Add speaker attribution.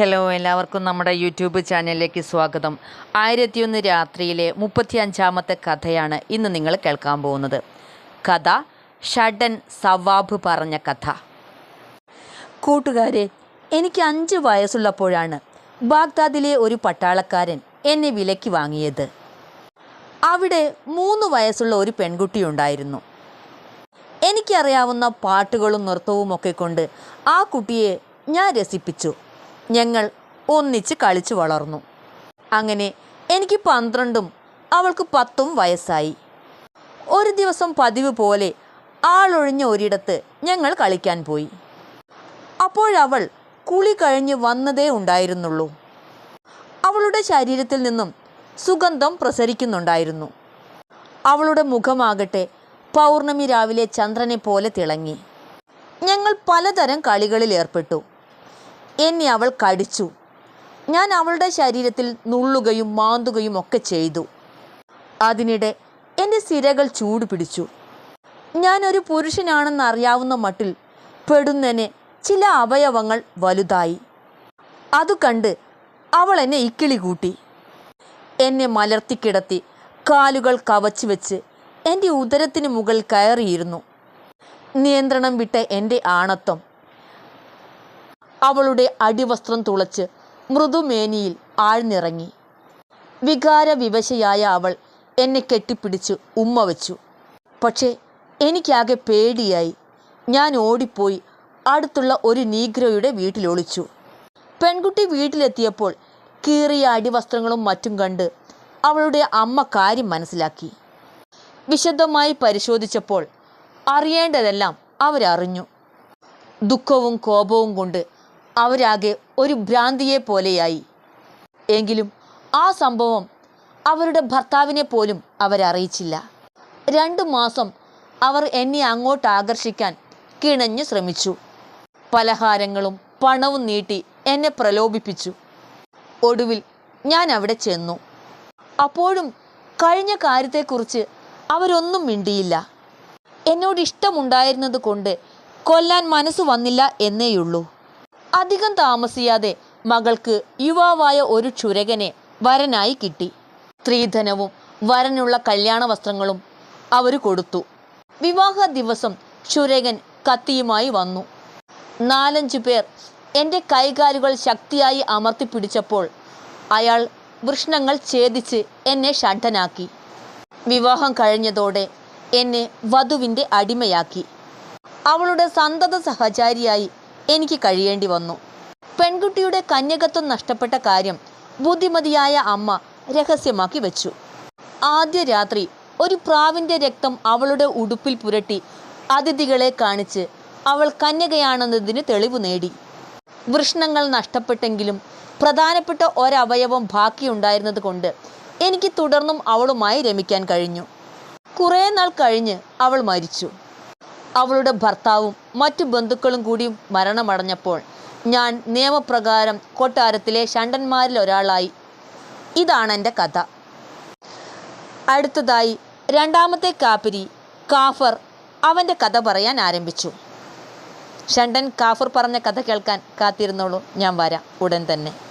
Speaker 1: Hello എല്ലാവർക്കും നമ്മുടെ YouTube ചാനലിലേക്ക് സ്വാഗതം. ആയിരത്തിയൊന്ന് രാത്രിയിലെ മുപ്പത്തി അഞ്ചാമത്തെ കഥയാണ് ഇന്ന് നിങ്ങൾ കേൾക്കാൻ പോകുന്നത്. കഥ ഷഡൻ സവാബ് പറഞ്ഞ കഥ. കൂട്ടുകാരെ എനിക്ക് അഞ്ച് വയസ്സുള്ളപ്പോഴാണ് ബാഗ്ദാദിലെ ഒരു പട്ടാളക്കാരൻ എന്നെ വിലയ്ക്ക് വാങ്ങിയത്. അവിടെ മൂന്ന് വയസ്സുള്ള ഒരു പെൺകുട്ടിയുണ്ടായിരുന്നു എനിക്കറിയാവുന്ന പാട്ടുകളും നൃത്തവും ഒക്കെ കൊണ്ട് ആ കുട്ടിയെ ഞാൻ രസിപ്പിച്ചു. ഞങ്ങൾ ഒന്നിച്ച് കളിച്ചു വളർന്നു. അങ്ങനെ എനിക്ക് പന്ത്രണ്ടും അവൾക്ക് പത്തും വയസ്സായി. ഒരു ദിവസം പതിവ് പോലെ ആളൊഴിഞ്ഞ ഒരിടത്ത് ഞങ്ങൾ കളിക്കാൻ പോയി. അപ്പോഴവൾ കുളി കഴിഞ്ഞ് വന്നതേ ഉണ്ടായിരുന്നുള്ളൂ. അവളുടെ ശരീരത്തിൽ നിന്നും സുഗന്ധം പ്രസരിക്കുന്നുണ്ടായിരുന്നു. അവളുടെ മുഖമാകട്ടെ പൗർണമി രാവിലെ ചന്ദ്രനെ പോലെ തിളങ്ങി. ഞങ്ങൾ പലതരം കളികളിൽ ഏർപ്പെട്ടു. എന്നെ അവൾ കടിച്ചു. ഞാൻ അവളുടെ ശരീരത്തിൽ നുള്ളുകയും മാന്തുകയും ഒക്കെ ചെയ്തു. അതിനിടെ എന്റെ സിരകൾ ചൂട് പിടിച്ചു. ഞാനൊരു പുരുഷനാണെന്ന് അറിയാവുന്ന മട്ടിൽ പെടുന്നനെ ചില അവയവങ്ങൾ വലുതായി. അതു കണ്ട് അവൾ എന്നെ ഇക്കിളി കൂട്ടി. എന്നെ മലർത്തിക്കിടത്തി കാലുകൾ കവച്ചു വെച്ച് എന്റെ ഉദരത്തിന് മുകളിൽ കയറിയിരുന്നു. നിയന്ത്രണം വിട്ട എന്റെ ആണത്വം അവളുടെ അടിവസ്ത്രം തുളച്ച് മൃദുമേനിയിൽ ആഴ്ന്നിറങ്ങി. വികാരവിവശയായ അവൾ എന്നെ കെട്ടിപ്പിടിച്ച് ഉമ്മ വച്ചു. പക്ഷേ എനിക്കാകെ പേടിയായി. ഞാൻ ഓടിപ്പോയി അടുത്തുള്ള ഒരു നീഗ്രോയുടെ വീട്ടിലൊളിച്ചു പെൺകുട്ടി വീട്ടിലെത്തിയപ്പോൾ കീറിയ അടിവസ്ത്രങ്ങളും മറ്റും കണ്ട് അവളുടെ അമ്മ കാര്യം മനസ്സിലാക്കി. വിശദമായി പരിശോധിച്ചപ്പോൾ അറിയേണ്ടതെല്ലാം അവരറിഞ്ഞു. ദുഃഖവും കോപവും കൊണ്ട് അവരാകെ ഒരു ഭ്രാന്തിയെ പോലെയായി. എങ്കിലും ആ സംഭവം അവരുടെ ഭർത്താവിനെ പോലും അവരറിയിച്ചില്ല. രണ്ട് മാസം അവർ എന്നെ അങ്ങോട്ട് ആകർഷിക്കാൻ കിണഞ്ഞു ശ്രമിച്ചു. പലഹാരങ്ങളും പണവും നീട്ടി എന്നെ പ്രലോഭിപ്പിച്ചു. ഒടുവിൽ ഞാൻ അവിടെ ചെന്നു. അപ്പോഴും കഴിഞ്ഞ കാര്യത്തെക്കുറിച്ച് അവരൊന്നും മിണ്ടിയില്ല. എന്നോട് ഇഷ്ടമുണ്ടായിരുന്നത് കൊണ്ട് കൊല്ലാൻ മനസ്സ് വന്നില്ല എന്നേയുള്ളൂ. അധികം താമസിയാതെ മകൾക്ക് യുവാവായ ഒരു ക്ഷുരകനെ വരനായി കിട്ടി. സ്ത്രീധനവും വരനുള്ള കല്യാണ വസ്ത്രങ്ങളും അവർ കൊടുത്തു. വിവാഹ ദിവസം ചുരകൻ കത്തിയുമായി വന്നു. നാലഞ്ചു പേർ എന്റെ കൈകാലുകൾ ശക്തിയായി അമർത്തിപ്പിടിച്ചപ്പോൾ അയാൾ വൃഷ്ണങ്ങൾ ഛേദിച്ച് എന്നെ ഷണ്ഠനാക്കി വിവാഹം കഴിഞ്ഞതോടെ എന്നെ വധുവിന്റെ അടിമയാക്കി. അവളുടെ സന്തത സഹചാരിയായി എനിക്ക് കഴിയേണ്ടി വന്നു. പെൺകുട്ടിയുടെ കന്യകത്വം നഷ്ടപ്പെട്ട കാര്യം ബുദ്ധിമതിയായ അമ്മ രഹസ്യമാക്കി വെച്ചു. ആദ്യ രാത്രി ഒരു പ്രാവിന്റെ രക്തം അവളുടെ ഉടുപ്പിൽ പുരട്ടി അതിഥികളെ കാണിച്ച് അവൾ കന്യകയാണെന്നതിന് തെളിവ് നേടി. വൃഷ്ണങ്ങൾ നഷ്ടപ്പെട്ടെങ്കിലും പ്രധാനപ്പെട്ട ഒരവയവം ബാക്കിയുണ്ടായിരുന്നത് കൊണ്ട് എനിക്ക് തുടർന്നും അവളുമായി രമിക്കാൻ കഴിഞ്ഞു. കുറേ നാൾ കഴിഞ്ഞ് അവൾ മരിച്ചു. അവളുടെ ഭർത്താവും മറ്റു ബന്ധുക്കളും കൂടി മരണമടഞ്ഞപ്പോൾ ഞാൻ നിയമപ്രകാരം കൊട്ടാരത്തിലെ ഷണ്ടന്മാരിൽ ഒരാളായി. ഇതാണ് എന്റെ കഥ. അടുത്തതായി രണ്ടാമത്തെ കാപ്പിരി കാഫർ അവന്റെ കഥ പറയാൻ ആരംഭിച്ചു. ഷണ്ടൻ കാഫർ പറഞ്ഞ കഥ കേൾക്കാൻ കാത്തിരുന്നോളൂ. ഞാൻ വരാം. ഉടൻ തന്നെ.